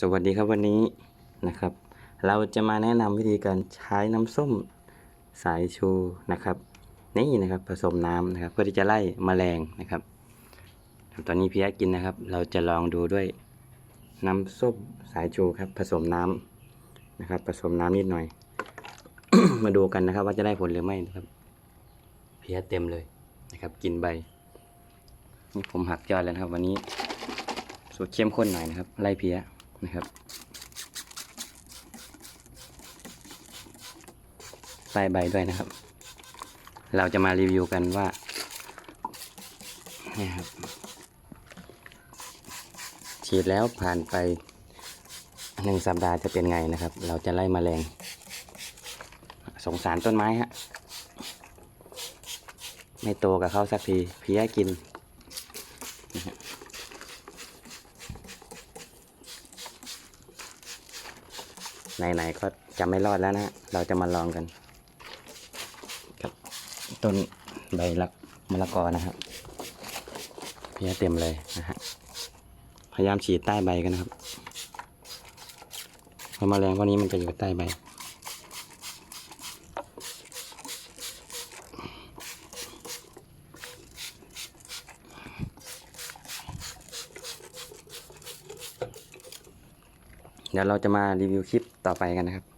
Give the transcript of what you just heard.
สวัสดีครับวันนี้นะครับ เราจะมาแนะนำวิธีการใช้น้ำส้มสายชูนะครับ นี่นะครับผสมน้ำนะครับ เพื่อที่จะไล่แมลงนะครับ ตอนนี้พี่แอ๊กินนะครับ เราจะลองดูด้วยน้ำส้มสายชูครับ ผสมน้ำนะครับ ผสมน้ำนิดหน่อย มาดูกันนะครับ ว่าจะได้ผลหรือไม่นะครับเพี้ยเต็มเลยนะครับ กินใบนี่ผมหักยอดแล้วครับ วันนี้ สูตรเข้มข้นหน่อยนะครับไล่เพี้ยนะครับใส่ใบด้วยนะครับ เราจะมารีวิวกันว่าเนี่ยครับฉีดแล้วผ่านไปหนึ่งสัปดาห์จะเป็นไงนะครับ เราจะไล่มแมลงสงสารต้นไม้ฮะไม่โตกับเขาสักทีเพี้ยกิน ไหนๆก็จะไม่รอดแล้วนะ เราจะมาลองกันกับต้นใบลักมะละกอนะครับเพี้ยเต็มเลยนะฮะพยายามฉีดใต้ใบกันนะครับเพราะแมลงพวกนี้มันจะอยู่ใต้ใบ เดี๋ยวเราจะมารีวิวคลิปต่อไปกันนะครับ